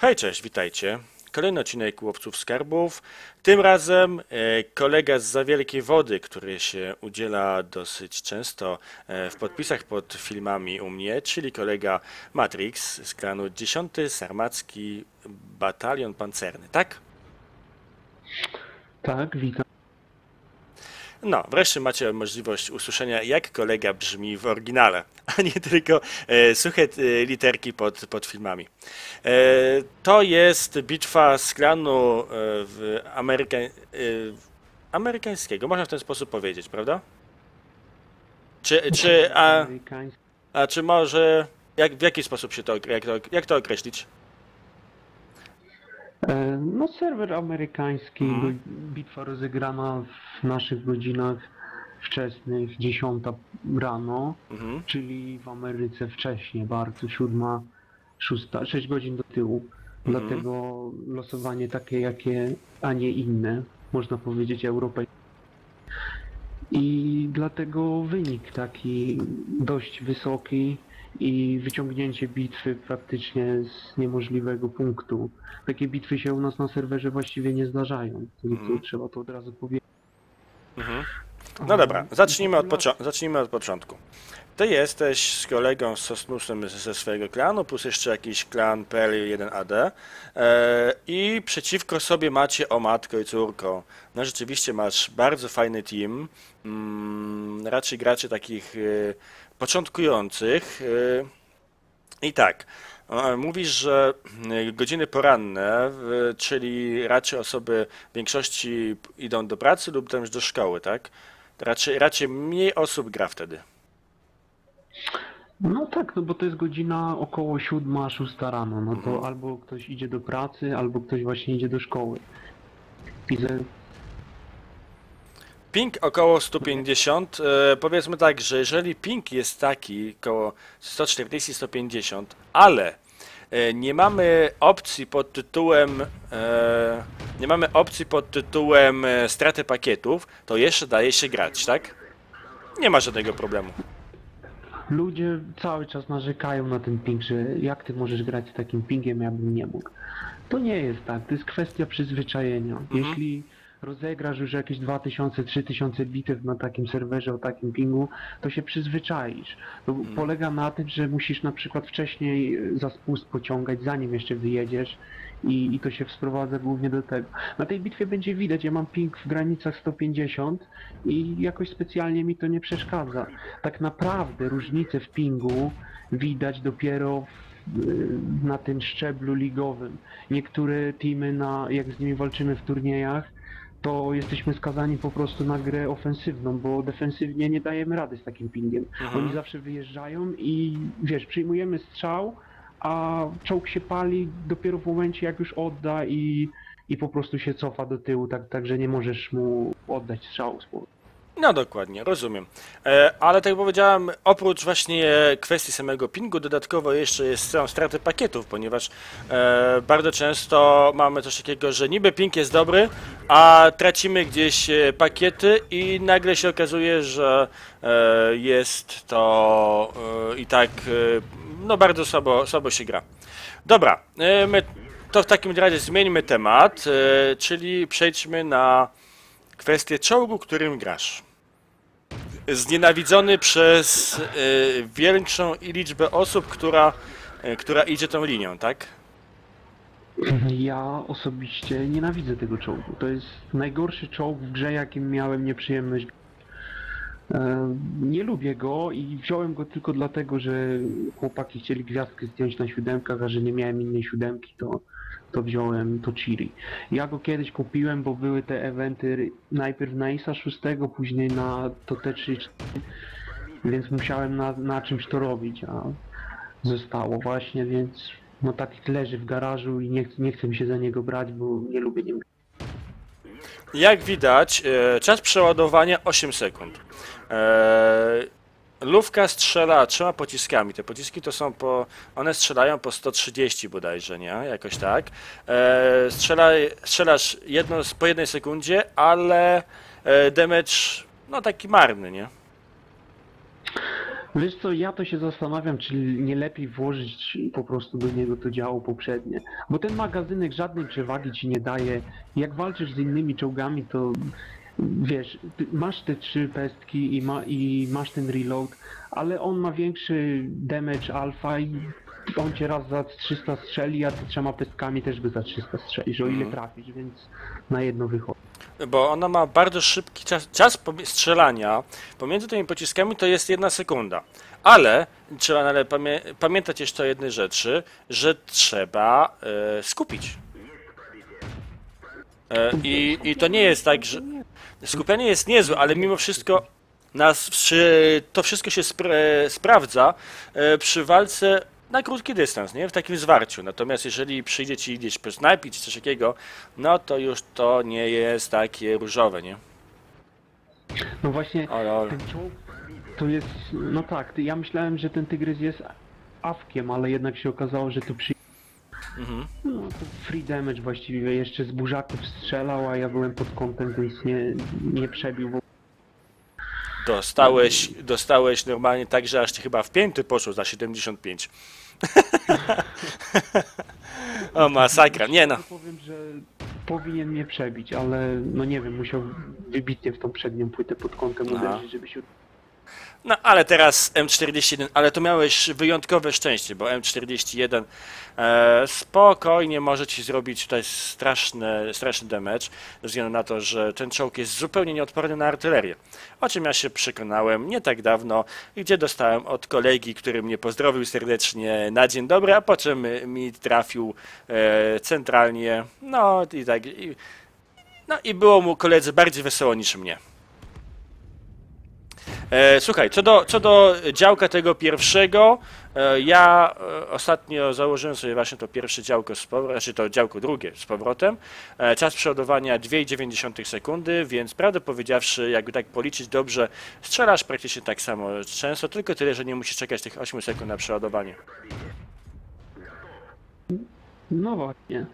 Hej, cześć, witajcie. Kolejny odcinek Łowców Skarbów. Tym razem e, kolega z Za Wielkiej Wody, który się udziela dosyć często e, w podpisach pod filmami u mnie, czyli kolega Matrix z klanu 10 Sarmacki Batalion Pancerny, tak? Tak, witam. No, wreszcie macie możliwość usłyszenia, jak kolega brzmi w oryginale, a nie tylko e, suche e, literki pod, pod filmami. E, to jest bitwa z klanu e, w Ameryka, e, amerykańskiego, można w ten sposób powiedzieć, prawda? Czy, czy, a, a czy może, jak, w jaki sposób się to, jak to, jak to określić? E, No, serwer amerykański, Mhm. bitwa rozegrana w naszych godzinach wczesnych, 10 rano, Mhm. czyli w Ameryce wcześniej, bardzo siódma, szósta, 6 godzin do tyłu. Mhm. Dlatego losowanie takie, jakie, a nie inne, można powiedzieć, europejskie. I dlatego wynik taki dość wysoki i wyciągnięcie bitwy praktycznie z niemożliwego punktu. Takie bitwy się u nas na serwerze właściwie nie zdarzają. Mhm. to trzeba to od razu powiedzieć. Mhm. No dobra, zacznijmy od, zacznijmy od początku. Ty jesteś z kolegą z Sosnusem ze swojego klanu, plus jeszcze jakiś klan PL1AD e, i przeciwko sobie macie o matko i córko. No rzeczywiście masz bardzo fajny team, mm, raczej graczy takich e, początkujących. E, I tak, mówisz, że e, godziny poranne, czyli raczej osoby w większości idą do pracy lub też do szkoły, tak? Raczej, raczej mniej osób gra wtedy. No tak, no bo to jest godzina około 7-6 rano. No to Mhm. albo ktoś idzie do pracy, albo ktoś właśnie idzie do szkoły. I ze, Ping około 150. E, powiedzmy tak, że jeżeli ping jest taki około 140-150, ale e, nie mamy opcji pod tytułem e, nie mamy opcji pod tytułem e, straty pakietów, to jeszcze daje się grać, tak? Nie ma żadnego problemu. Ludzie cały czas narzekają na ten ping, że jak ty możesz grać z takim pingiem, ja bym nie mógł. To nie jest tak, to jest kwestia przyzwyczajenia. Jeśli rozegrasz już jakieś 2000-3000 bitew na takim serwerze o takim pingu, to się przyzwyczaisz. To polega na tym, że musisz na przykład wcześniej e, za spust pociągać, zanim jeszcze wyjedziesz i, i to się sprowadza głównie do tego. Na tej bitwie będzie widać, ja mam ping w granicach 150 i jakoś specjalnie mi to nie przeszkadza. Tak naprawdę różnice w pingu widać dopiero w, y, na tym szczeblu ligowym. Niektóre teamy, na, jak z nimi walczymy w turniejach, to jesteśmy skazani po prostu na grę ofensywną, bo defensywnie nie dajemy rady z takim pingiem. Mhm. Oni zawsze wyjeżdżają i wiesz, przyjmujemy strzał, a czołg się pali dopiero w momencie jak już odda i, i po prostu się cofa do tyłu, tak, tak że nie możesz mu oddać strzału z powrotem. No dokładnie, rozumiem. E, ale tak jak powiedziałem, oprócz właśnie kwestii samego pingu, dodatkowo jeszcze jest są straty pakietów, ponieważ e, bardzo często mamy coś takiego, że niby ping jest dobry, a tracimy gdzieś e, pakiety i nagle się okazuje, że e, jest to e, i tak e, no bardzo słabo, słabo się gra. Dobra, e, my to w takim razie zmieńmy temat, e, czyli przejdźmy na kwestię czołgu, którym grasz. Znienawidzony przez y, większą liczbę osób, która, y, która idzie tą linią, tak? Ja osobiście nienawidzę tego czołgu. To jest najgorszy czołg w grze, jakim miałem nieprzyjemność. E, Nie lubię go i wziąłem go tylko dlatego, że chłopaki chcieli gwiazdkę zdjąć na siódemkach, a że nie miałem innej siódemki, to, to wziąłem to Chiri. Ja go kiedyś kupiłem, bo były te eventy najpierw na ISA 6, później na to T3, więc musiałem na, na czymś to robić, a zostało właśnie, więc no tak leży w garażu i nie, nie chcę mi się za niego brać, bo nie lubię nim. Jak widać, y, czas przeładowania 8 sekund. Lówka strzela trzema pociskami. Te pociski to są po. One strzelają po 130 bodajże, nie? Jakoś tak. E, strzela, strzelasz jedno, po jednej sekundzie, ale e, damage no taki marny, nie? Wiesz co, ja to się zastanawiam, czy nie lepiej włożyć po prostu do niego to działo poprzednie. Bo ten magazynek żadnej przewagi ci nie daje. Jak walczysz z innymi czołgami, to wiesz, masz te trzy pestki i, ma, i masz ten reload, ale on ma większy damage alfa i on cię raz za 300 strzeli, a ty trzema pestkami też by za 300 strzelisz, o ile Mhm. trafisz, więc na jedno wychodzi. Bo ona ma bardzo szybki czas, czas strzelania pomiędzy tymi pociskami to jest jedna sekunda. Ale trzeba ale pamię pamiętać jeszcze o jednej rzeczy, że trzeba e, skupić. E, i, I to nie jest tak, że skupienie jest niezłe, ale mimo wszystko nas, przy, to wszystko się spra sprawdza e, przy walce na krótki dystans, nie? W takim zwarciu. Natomiast jeżeli przyjdzie ci gdzieś posnajpić czy coś takiego, no to już to nie jest takie różowe, nie? No właśnie, ale. ten czołg to jest, no tak, ja myślałem, że ten tygrys jest awkiem, ale jednak się okazało, że to przy... Mhm. No to free damage właściwie, jeszcze z burzaków strzelał, a ja byłem pod kątem, więc nie, nie przebił. Bo... Dostałeś, dostałeś normalnie tak, że aż ci chyba w pięty poszło za 75. o masakra, nie no. Powiem, że powinien mnie przebić, ale no nie wiem, musiał wybitnie w tą przednią płytę pod kątem Aha. uderzyć, żeby się... No ale teraz M41, ale to miałeś wyjątkowe szczęście, bo M41 e, spokojnie może ci zrobić tutaj straszny, straszny damage, ze względu na to, że ten czołg jest zupełnie nieodporny na artylerię. O czym ja się przekonałem nie tak dawno, gdzie dostałem od kolegi, który mnie pozdrowił serdecznie na dzień dobry, a po czym mi trafił e, centralnie. No i tak. I, no i było mu koledze bardziej wesoło niż mnie. E, słuchaj, co do, co do działka tego pierwszego, e, ja e, ostatnio założyłem sobie właśnie to pierwsze działko z powrotem, znaczy to działko drugie z powrotem. E, czas przeładowania 2,9 sekundy, więc prawdę powiedziawszy, jakby tak policzyć dobrze, strzelasz praktycznie tak samo często, tylko tyle, że nie musisz czekać tych 8 sekund na przeładowanie. No właśnie.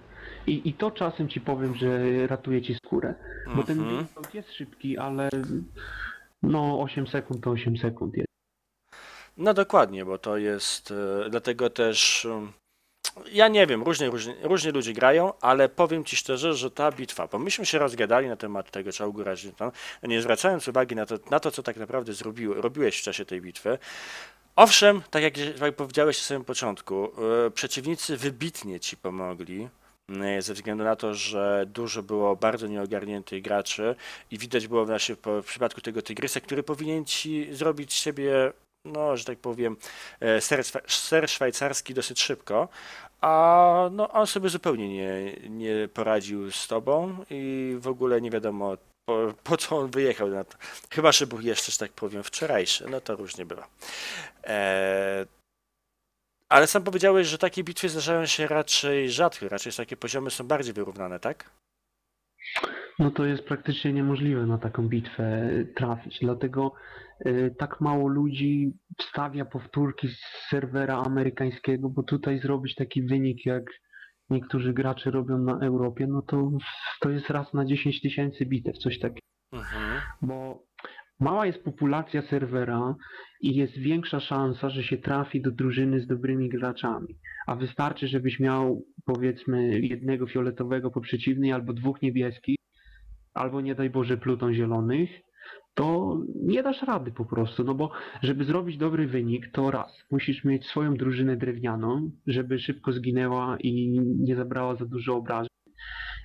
I, I to czasem ci powiem, że ratuje ci skórę. Bo ten Mhm. jest szybki, ale no 8 sekund to 8 sekund jest. No dokładnie, bo to jest, e, dlatego też em, ja nie wiem, różnie, różnie, różnie ludzie grają, ale powiem Ci szczerze, że ta bitwa, bo myśmy się rozgadali na temat tego czołgu Razitan, nie zwracając uwagi na to, na to co tak naprawdę zrobił, robiłeś w czasie tej bitwy. Owszem, tak jak, jak powiedziałeś na samym początku, e, przeciwnicy wybitnie Ci pomogli, ze względu na to, że dużo było bardzo nieogarniętych graczy i widać było właśnie po, w przypadku tego Tygrysa, który powinien Ci zrobić siebie no, że tak powiem, e, ser, ser szwajcarski dosyć szybko, a no, on sobie zupełnie nie, nie poradził z tobą i w ogóle nie wiadomo po, po co on wyjechał na to. Chyba, że był jeszcze, że tak powiem, wczorajszy, no to różnie bywa. E, ale sam powiedziałeś, że takie bitwy zdarzają się raczej rzadko, raczej takie poziomy są bardziej wyrównane, tak? No to jest praktycznie niemożliwe na taką bitwę trafić, dlatego y, tak mało ludzi wstawia powtórki z serwera amerykańskiego, bo tutaj zrobić taki wynik jak niektórzy gracze robią na Europie, no to to jest raz na 10 tysięcy bitew, coś takiego. Mhm. bo mała jest populacja serwera i jest większa szansa, że się trafi do drużyny z dobrymi graczami. A wystarczy, żebyś miał powiedzmy jednego fioletowego po przeciwnej albo dwóch niebieskich, albo nie daj Boże pluton zielonych, to nie dasz rady po prostu, no bo żeby zrobić dobry wynik, to raz, musisz mieć swoją drużynę drewnianą, żeby szybko zginęła i nie zabrała za dużo obrażeń.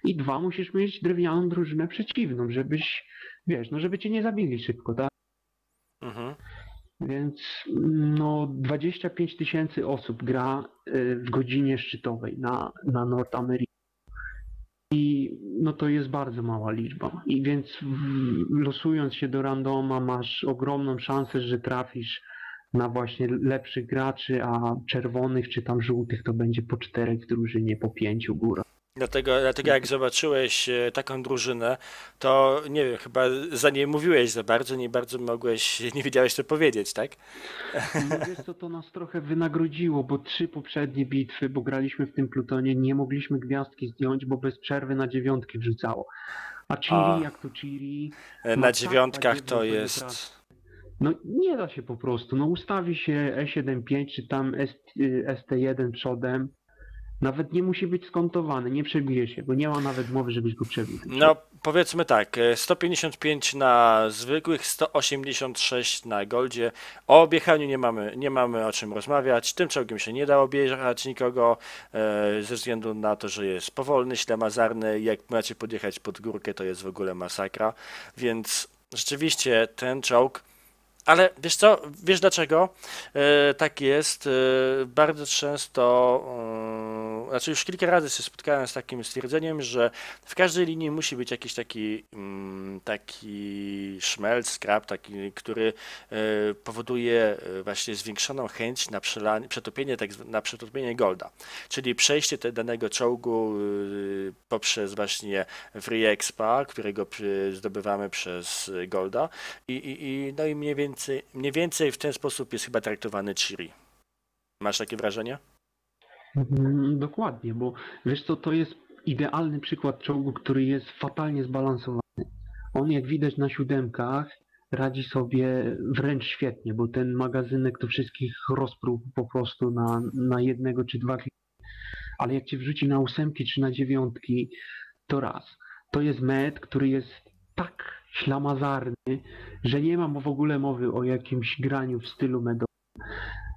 I dwa, musisz mieć drewnianą drużynę przeciwną, żebyś, wiesz, no żeby cię nie zabili szybko, tak? Mhm. Więc no 25 tysięcy osób gra y, w godzinie szczytowej na, na North America. I no to jest bardzo mała liczba. I więc losując się do randoma masz ogromną szansę, że trafisz na właśnie lepszych graczy, a czerwonych czy tam żółtych to będzie po czterech w drużynie, po pięciu góra. Dlatego, dlatego jak zobaczyłeś e, taką drużynę, to nie wiem, chyba za niej mówiłeś za bardzo, nie bardzo mogłeś, nie wiedziałeś co powiedzieć, tak? No wiesz co, to nas trochę wynagrodziło, bo trzy poprzednie bitwy, bo graliśmy w tym plutonie, nie mogliśmy gwiazdki zdjąć, bo bez przerwy na dziewiątki wrzucało. A Chiri, A. jak to Chiri, E, No Na tak, dziewiątkach tak, to jest raz. No nie da się po prostu. No ustawi się E75 czy tam S, y, ST1 przodem. Nawet nie musi być skontowany, nie przebije się, bo nie ma nawet mowy, żebyś go przebił. No powiedzmy tak, e, 155 na zwykłych, 186 na goldzie. O objechaniu nie mamy, nie mamy o czym rozmawiać. Tym czołgiem się nie da objechać nikogo e, ze względu na to, że jest powolny, ślamazarny. Jak macie podjechać pod górkę, to jest w ogóle masakra. Więc rzeczywiście ten czołg ale wiesz co, wiesz dlaczego e, tak jest? E, bardzo często, e, znaczy już kilka razy się spotkałem z takim stwierdzeniem, że w każdej linii musi być jakiś taki, mm, taki szmelc, skrap, taki, który e, powoduje e, właśnie zwiększoną chęć na przetopienie, tak, na przetopienie golda. Czyli przejście te danego czołgu e, poprzez właśnie Free Expa, którego zdobywamy przez golda i, i, i, no i mniej więcej, mniej więcej w ten sposób jest chyba traktowany Chiri. Masz takie wrażenie? Mm, Dokładnie, bo wiesz co, to jest idealny przykład czołgu, który jest fatalnie zbalansowany. On jak widać na siódemkach radzi sobie wręcz świetnie, bo ten magazynek to wszystkich rozprół po prostu na, na jednego czy dwa. Ale jak cię wrzuci na ósemki czy na dziewiątki, to raz. To jest med, który jest tak ślamazarny, że nie mam w ogóle mowy o jakimś graniu w stylu medowym.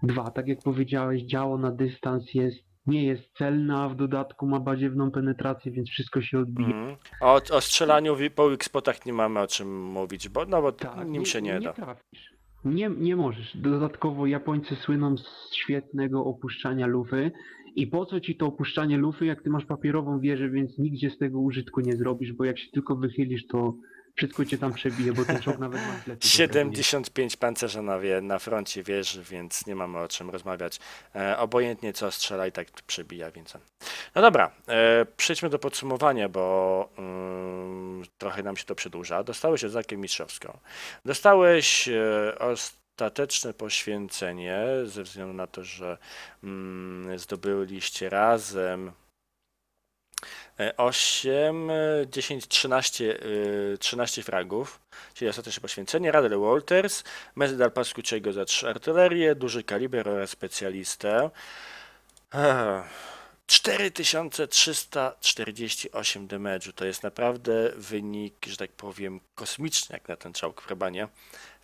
Dwa, tak jak powiedziałeś, działo na dystans jest, nie jest celne, a w dodatku ma badziewną penetrację, więc wszystko się odbija. Mm. O, o strzelaniu po X-spotach nie mamy o czym mówić, bo, no bo Tak, nim się nie da. trafisz. Nie, nie możesz. Dodatkowo Japońcy słyną z świetnego opuszczania lufy. I po co ci to opuszczanie lufy, jak ty masz papierową wieżę, więc nigdzie z tego użytku nie zrobisz, bo jak się tylko wychylisz, to wszystko cię tam przebije, bo ten czołg nawet ma plecy. 75 pancerza na, wie, na froncie wieży, więc nie mamy o czym rozmawiać. E, obojętnie co strzela i tak przebija, więc. No dobra, e, przejdźmy do podsumowania, bo mm, trochę nam się to przedłuża. Dostałeś oznakę mistrzowską. Dostałeś e, ostateczne poświęcenie ze względu na to, że mm, zdobyliście razem 8, 10, 13, y, 13 fragów, czyli ostateczne poświęcenie, Radel Walters, medal Pascucciego za 3 artylerię, duży kaliber oraz specjalistę. Ech, 4348 damage'u, to jest naprawdę wynik, że tak powiem, kosmiczny jak na ten czołg w Rebanie.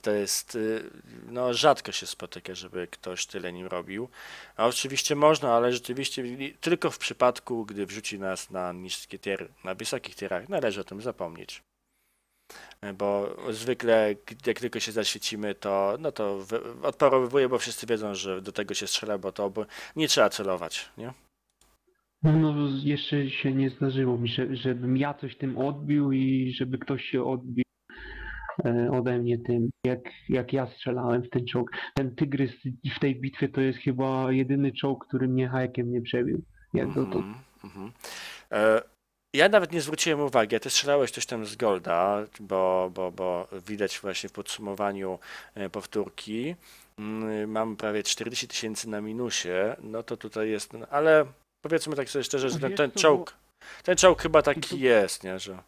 To jest, y, no rzadko się spotyka, żeby ktoś tyle nim robił. A oczywiście można, ale rzeczywiście tylko w przypadku, gdy wrzuci nas na niskie tiery, na wysokich tierach, należy o tym zapomnieć. E, Bo zwykle, jak tylko się zaświecimy, to, no to wy- odparowywuje, bo wszyscy wiedzą, że do tego się strzela, bo to nie trzeba celować, nie? No jeszcze się nie zdarzyło mi, że, żebym ja coś tym odbił i żeby ktoś się odbił ode mnie tym, jak, jak ja strzelałem w ten czołg. Ten tygrys w tej bitwie to jest chyba jedyny czołg, który mnie hakiem nie przebił. Jak dotąd. Mhm, mhm. E, Ja nawet nie zwróciłem uwagi, a ty strzelałeś coś tam z Golda, bo, bo, bo widać właśnie w podsumowaniu e, powtórki. Mm, Mam prawie 40 tysięcy na minusie, no to tutaj jest, no, ale powiedzmy tak sobie szczerze, że ten, ten czołg, ten czołg chyba to- taki jest, nie, że...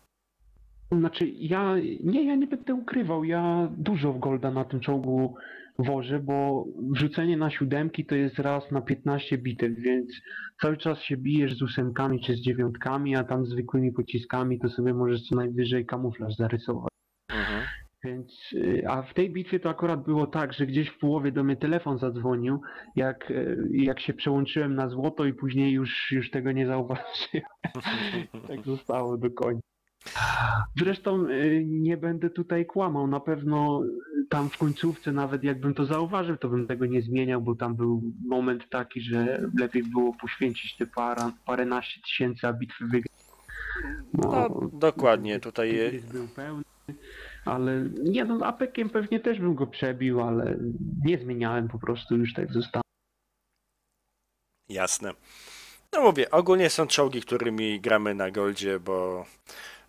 Znaczy, ja nie, ja nie będę ukrywał, ja dużo w Golda na tym czołgu wożę, bo wrzucenie na siódemki to jest raz na 15 bitew, więc cały czas się bijesz z ósemkami czy z dziewiątkami, a tam zwykłymi pociskami to sobie możesz co najwyżej kamuflaż zarysować. Mhm. Więc, y, a w tej bitwie to akurat było tak, że gdzieś w połowie do mnie telefon zadzwonił, jak, y, jak się przełączyłem na złoto i później już, już tego nie zauważyłem. tak zostało do końca. Zresztą y, nie będę tutaj kłamał, na pewno tam w końcówce nawet jakbym to zauważył, to bym tego nie zmieniał, bo tam był moment taki, że lepiej było poświęcić te para, paręnaście tysięcy, a bitwy wygrać. No, dokładnie, tutaj był pełny, ale nie no, apekiem pewnie też bym go przebił, ale nie zmieniałem po prostu, już tak zostało. Jasne. No mówię, ogólnie są czołgi, którymi gramy na goldzie, bo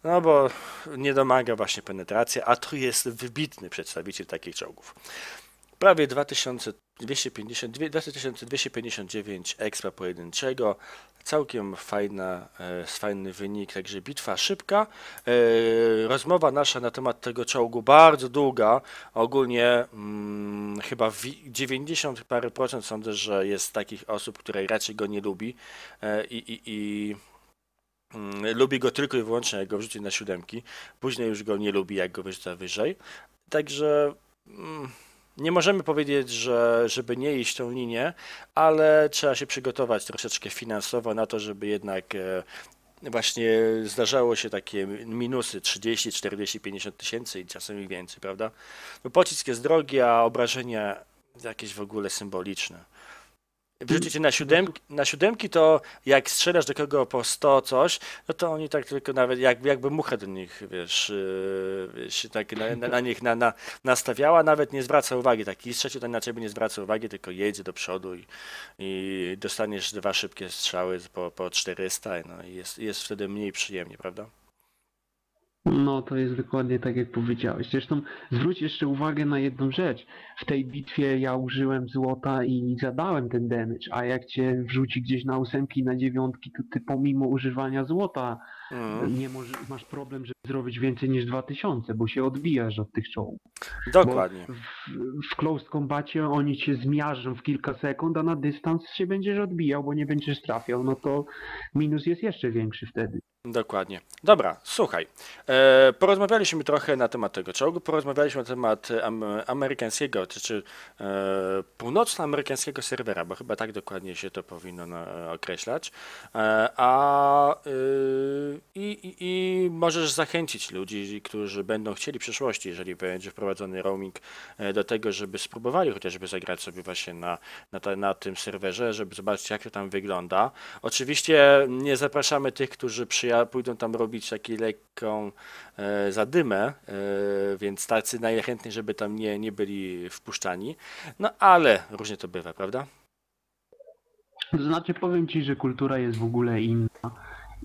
no bo nie domaga właśnie penetracja, a tu jest wybitny przedstawiciel takich czołgów. Prawie 2250, 2259 expa pojedynczego, całkiem fajna, e, fajny wynik, także bitwa szybka. E, rozmowa nasza na temat tego czołgu bardzo długa. Ogólnie mm, chyba wi- 90 parę procent sądzę, że jest takich osób, które raczej go nie lubi e, i, i, i lubi go tylko i wyłącznie jak go wrzuci na siódemki. Później już go nie lubi jak go wyrzuca wyżej. Także mm, nie możemy powiedzieć, że żeby nie iść tą linię, ale trzeba się przygotować troszeczkę finansowo na to, żeby jednak e, właśnie zdarzało się takie minusy 30, 40, 50 tysięcy i czasem i więcej, prawda? Bo pocisk jest drogi, a obrażenia jakieś w ogóle symboliczne. Wrzucicie na siódemki, na siódemki, to jak strzelasz do kogo po 100 coś, no to oni tak tylko nawet jak, jakby mucha do nich, wiesz, yy, wiesz tak na, na, na nich na, na, nastawiała, nawet nie zwraca uwagi. Taki strzeci to na ciebie nie zwraca uwagi, tylko jedzie do przodu i, i dostaniesz dwa szybkie strzały po, po 400, no i jest, jest wtedy mniej przyjemnie, prawda? No, to jest dokładnie tak, jak powiedziałeś. Zresztą zwróć jeszcze uwagę na jedną rzecz. W tej bitwie ja użyłem złota i zadałem ten damage, a jak cię wrzuci gdzieś na ósemki, na dziewiątki, to ty pomimo używania złota Mm, nie może, masz problem, żeby zrobić więcej niż 2000, bo się odbijasz od tych czołgów. dokładnie. W, w closed combacie oni cię zmiażdżą w kilka sekund, a na dystans się będziesz odbijał, bo nie będziesz trafiał, no to minus jest jeszcze większy wtedy. Dokładnie. Dobra, słuchaj. E, porozmawialiśmy trochę na temat tego czołgu, porozmawialiśmy na temat am, amerykańskiego, czy, czy e, północnoamerykańskiego serwera, bo chyba tak dokładnie się to powinno na, określać. E, a y, i, i, i możesz zachęcić ludzi, którzy będą chcieli w przyszłości, jeżeli będzie wprowadzony roaming, e, do tego, żeby spróbowali chociażby zagrać sobie właśnie na, na, ta, na tym serwerze, żeby zobaczyć, jak to tam wygląda. Oczywiście nie zapraszamy tych, którzy pójdą tam robić taką lekką e, zadymę, e, więc tacy najchętniej, żeby tam nie, nie byli wpuszczani. No ale różnie to bywa, prawda? Znaczy powiem ci, że kultura jest w ogóle inna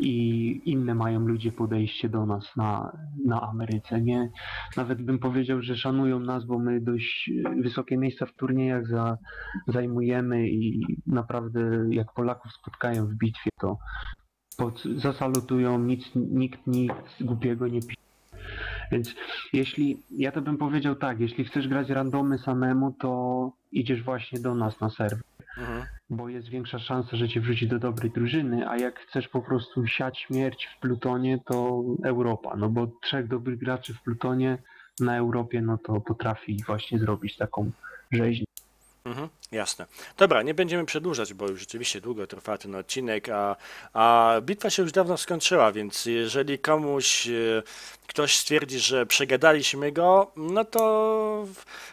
i inne mają ludzie podejście do nas na, na Ameryce. Nie, nawet bym powiedział, że szanują nas, bo my dość wysokie miejsca w turniejach za, zajmujemy i naprawdę jak Polaków spotkają w bitwie, to pod, zasalutują, nic, nikt nic głupiego nie pisze. Więc jeśli, ja to bym powiedział tak, jeśli chcesz grać randomy samemu, to idziesz właśnie do nas na serwer Mhm. bo jest większa szansa, że cię wrzuci do dobrej drużyny, a jak chcesz po prostu siać śmierć w Plutonie, to Europa, no bo trzech dobrych graczy w Plutonie na Europie, no to potrafi właśnie zrobić taką rzeźnię. Mhm, jasne. Dobra, nie będziemy przedłużać, bo już rzeczywiście długo trwa ten odcinek, a, a bitwa się już dawno skończyła, więc jeżeli komuś e, ktoś stwierdzi, że przegadaliśmy go, no to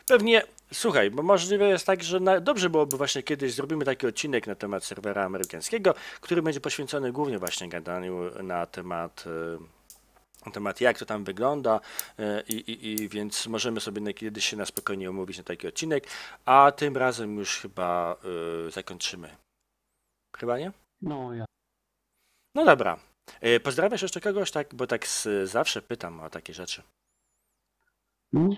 pewnie. Słuchaj, bo możliwe jest tak, że na, dobrze byłoby właśnie kiedyś zrobimy taki odcinek na temat serwera amerykańskiego, który będzie poświęcony głównie właśnie gadaniu na temat e, na temat jak to tam wygląda e, i, i, i więc możemy sobie na kiedyś się na spokojnie omówić na taki odcinek, a tym razem już chyba e, zakończymy. Chyba nie? No ja. No dobra. E, Pozdrawiasz jeszcze kogoś, tak? Bo tak z, zawsze pytam o takie rzeczy. No,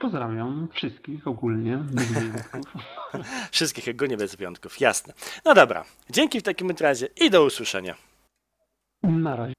pozdrawiam wszystkich ogólnie, bez wyjątków. Wszystkich, jak go nie bez wyjątków, jasne. No dobra. Dzięki w takim razie i do usłyszenia. Na razie.